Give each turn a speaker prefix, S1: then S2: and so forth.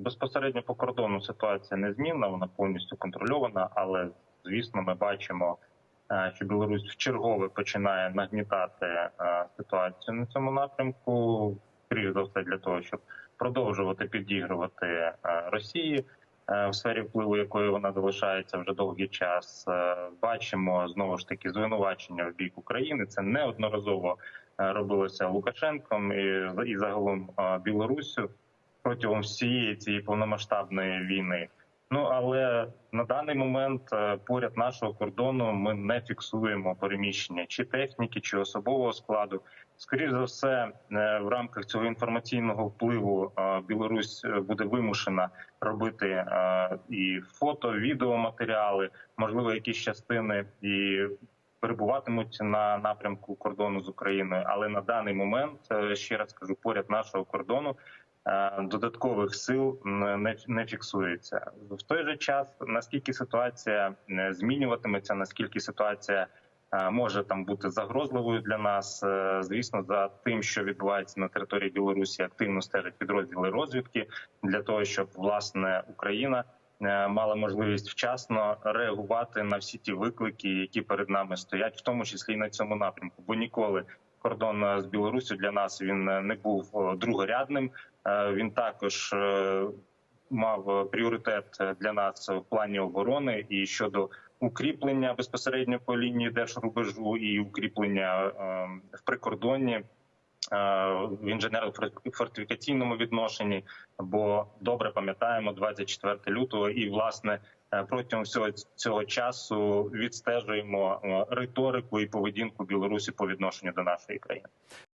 S1: безпосередньо по кордону ситуація незмінна, вона повністю контрольована, але звісно, ми бачимо, е, що Білорусь в чергове починає нагнітати е, ситуацію на цьому напрямку, скоріш за все для того, щоб продовжувати підігрувати е, Росії в сфері впливу, якої вона залишається вже довгий час. Бачимо знову ж таки звинувачення в бік України. Це неодноразово робилося Лукашенком і, загалом Білоруссю протягом всієї цієї повномасштабної війни. Ну але на даний момент е, поряд нашого кордону ми не фіксуємо переміщення чи техніки, чи особового складу. Скоріше за все, е, в рамках цього інформаційного впливу е, Білорусь буде вимушена робити і фото, відеоматеріали, можливо, якісь частини і перебуватимуть на напрямку кордону з Україною. Але на даний момент ще раз кажу, поряд нашого кордону додаткових сил не, фіксується. В той же час наскільки ситуація е, змінюватиметься, наскільки ситуація е, може там бути загрозливою для нас, е, звісно, за тим, що відбувається на території Білорусі, активно стежать підрозділи розвідки для того, щоб власне Україна. е, Мала можливість вчасно реагувати на всі ті виклики, які перед нами стоять, в тому числі і на цьому напрямку. Бо ніколи кордон е, з Білорусі для нас він е, не був е, другорядним. Він також мав пріоритет для нас в плані оборони і щодо укріплення безпосередньо по лінії держрубежу і укріплення е, в прикордонні. Е, В інженерно-фортифікаційному відношенні, бо добре пам'ятаємо 24 лютого, і власне е, протягом всього цього часу відстежуємо е, риторику і поведінку Білорусі по відношенню до нашої країни.